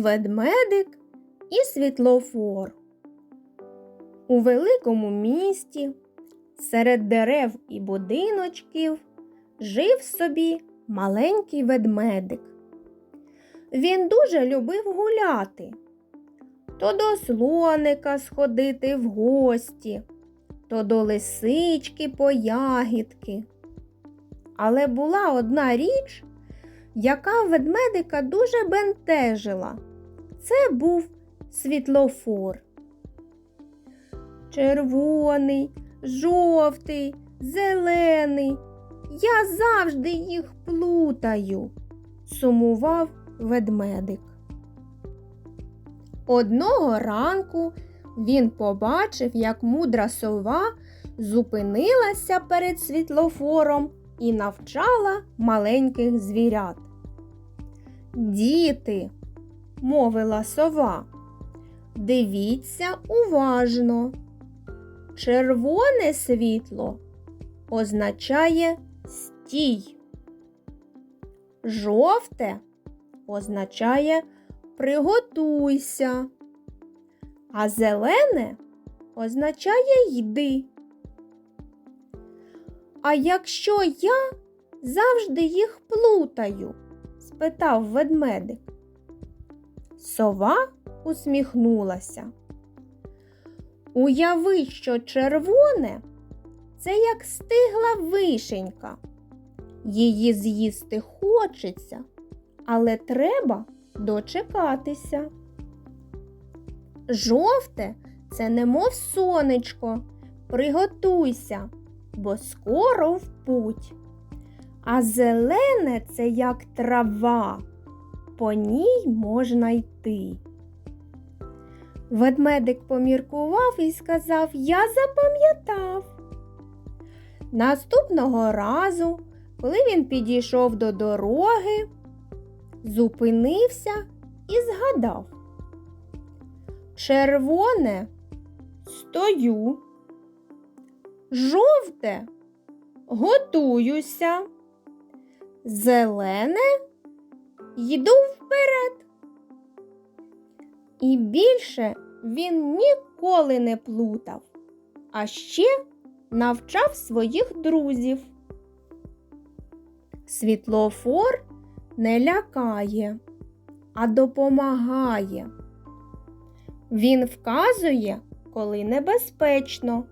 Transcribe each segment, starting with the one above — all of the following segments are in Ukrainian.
ведмедик і світлофор. У великому місті серед дерев і будиночків жив собі маленький ведмедик. Він дуже любив гуляти, то до слоника сходити в гості, то до лисички по ягідки. Але була одна річ, яка ведмедика дуже бентежила. Це був світлофор. Червоний, жовтий, зелений. Я завжди їх плутаю, сумував ведмедик. Одного ранку він побачив, як мудра сова зупинилася перед світлофором і навчала маленьких звірят. Діти, мовила сова, дивіться уважно. Червоне світло означає стій. Жовте означає приготуйся, а зелене означає йди. А якщо я завжди їх плутаю? спитав ведмедик. Сова усміхнулася. Уяви, що червоне це як стигла вишенька. Її з'їсти хочеться, але треба дочекатися. Жовте це немов сонечко. Приготуйся, бо скоро в путь. А зелене це як трава, по ній можна йти. Ведмедик поміркував і сказав Я запам'ятав. Наступного разу, коли він підійшов до дороги, зупинився і згадав. Червоне стою, жовте готуюся, зелене йду вперед. І більше він ніколи не плутав, а ще навчав своїх друзів. Світлофор не лякає, а допомагає. Він вказує, коли небезпечно,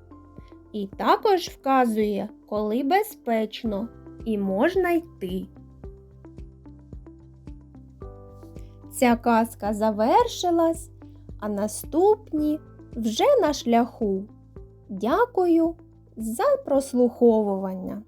і також вказує, коли безпечно і можна йти. Ця казка завершилась, а наступні вже на шляху. Дякую за прослуховування.